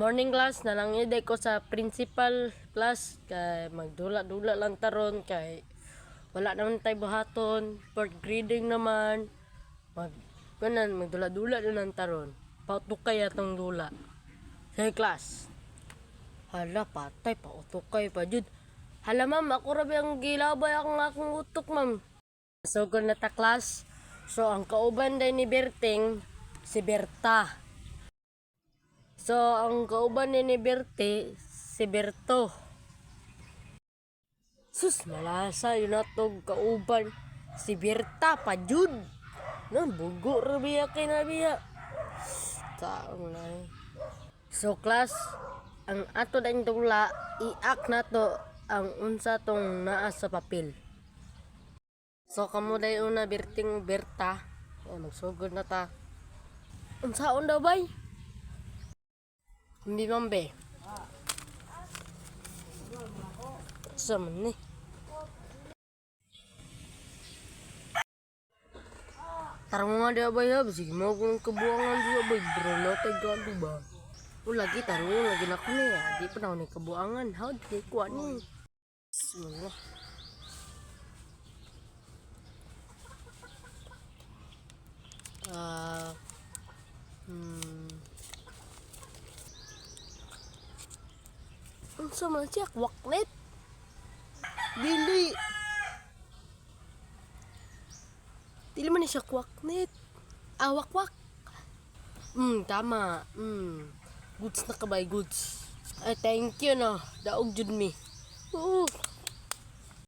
morning class na lang ko sa principal class kay magdula-dula lang taron kay wala naman tayo buhaton fourth grading naman. Mag kanan magdula-dula na lang taron pautukay atong dula. Sa class hala patay pautukay pa jud. Hala ma'am ako rabi ang gilabay akong akong utok ma'am. So na ta class so ang kauban day ni Berting si Berta So, ang kauban ni ni Berte, si Berto. Sus, malasa yun na to kauban. Si Berta, pa jud. Na, bugo rabiya kay nabiya. Taong na eh. So, class, ang ato na tula, i-act na to ang unsa tong naa sa papel. So, kamo day una Berting Berta. Ay, magsugod na ta. Unsaon daw bay? Hindi mambe. Sa man ni. Tarang nga di abay ha, sige mo kung kabuangan di abay, bro na tayo gado ba? O lagi tarong, lagi na ko niya, di pa na ako ni kabuangan, ha, di ko ani. Unsa man siya kwaklet? Dili. Dili man siya kwaknet. Ah, wakwak. Hmm, tama. Hmm. Goods na kabay, goods. Ay, thank you no. Daog jud mi. Oo.